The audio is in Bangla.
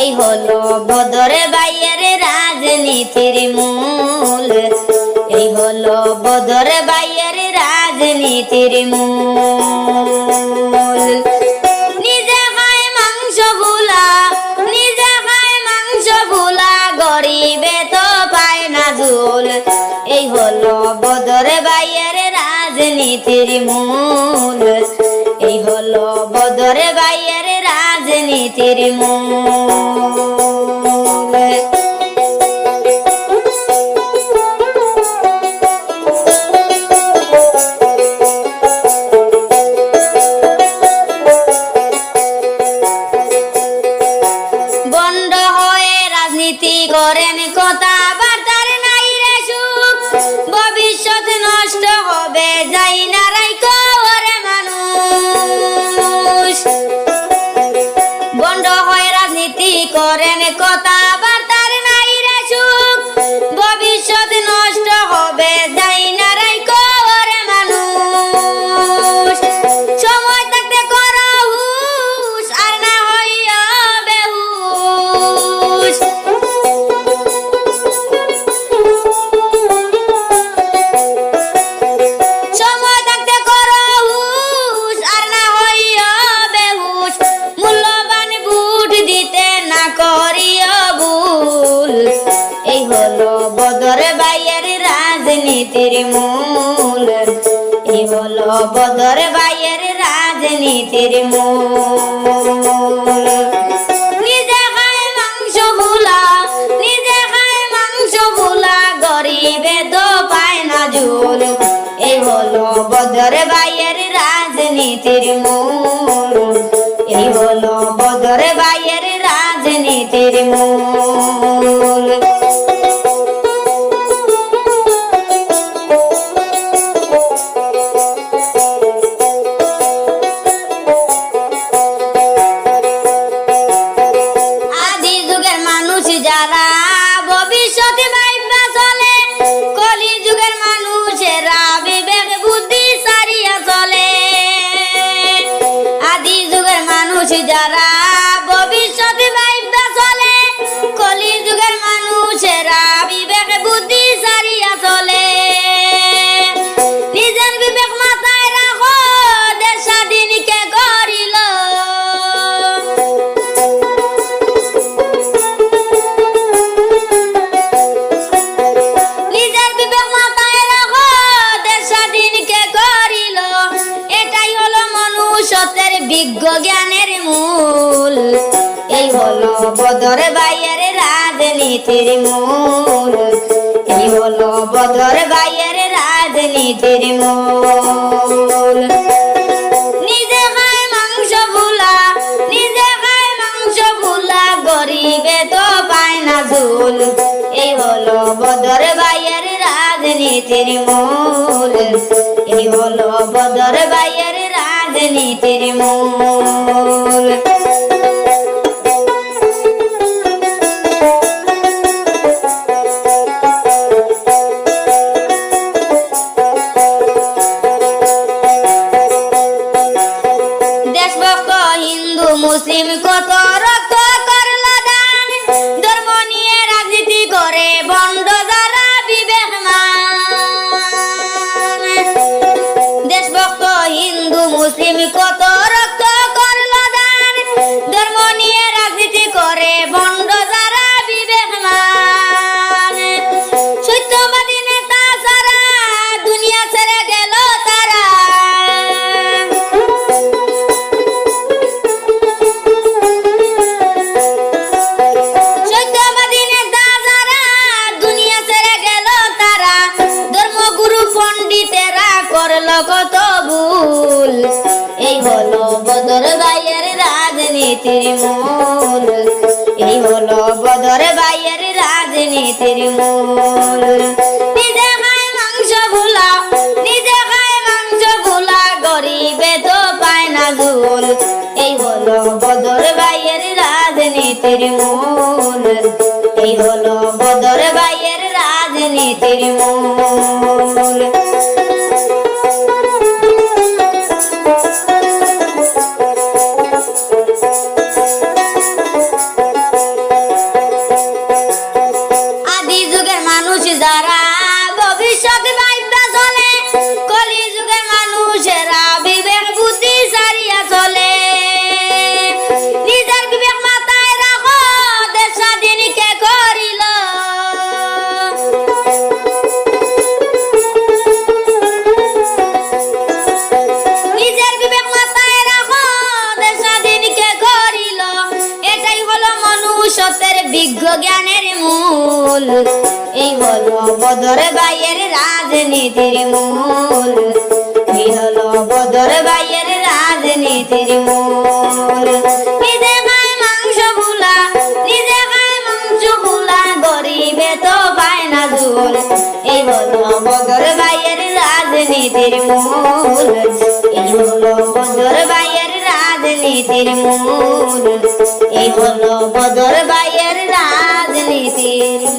এই হলো বদরে বাইয়ের রাজনীতির মূল। এই হলো বদরে বাইয়ের রাজনীতির মূল। রাজনীতির মূল এই হলো বদরে বাইয়ের রাজনীতির মূল। করেন কথাবার্তার মূল এ হলো বদর বাইয়ের রাজনীতির মূল। নিজে খায় মাংস ভুলা, নিজে খায় মাংস ভুলা, গরিবে তো পায় না ঝুল। এ হলো বদর বাইয়ের রাজনীতির মূল। বিজ্ঞ জ্ঞানের মূল। এই হলো বদর বাইয়ের রাজনীতির মূল। এই হলো বদর বাইয়ের রাজনীতির মূল। নিজে খায় মাংস ভুলা, নিজে খায় মাংস ভুলা, গরিবে তো পায় না ঝুল। এই হলো বদর বাইয়ের রাজনীতির মূল। এই হলো বদর বাইয়ের রাজনীতির মূল দেশভক্ত হিন্দু মুসলিম কত রক্ত মুসলিম কত রক্ত করল দান ধর্ম নিয়ে রাজনীতি করে বন্ড যারা বিবেকমান সত্যবাদী নেতা ছাড়া দুনিয়া ছেড়ে গেল তারা। সত্যবাদী নেতা যারা, দুনিয়া ছেড়ে গেল তারা। ধর্মগুরু পণ্ডিতেরা করল কত রাজনীতির মূল। নিজে খায় মাংস ভুলা নিজে খায় মাংস ভুলা গরিবে তো পায় না ঝুল এই হলো বদর ভাইয়ের রাজনীতির মূল। এই হলো বদর ভাইয়ের রাজনীতির মূল। বিজ্ঞ জ্ঞানের মূল। এই হলো বদর ভাইয়ের রাজনীতির মূল। এই হলো বদর ভাইয়ের রাজনীতির মূল। নিজে খায় মাংস ভুলা, নিজে খায় মাংস ভুলা, গরিবে তো পায় না ঝুল এই হলো বদর ভাইয়ের রাজনীতির মূল। এই হলো বদর ভাইয়ের রাজনীতির মূল। এই হলো বদর तेरी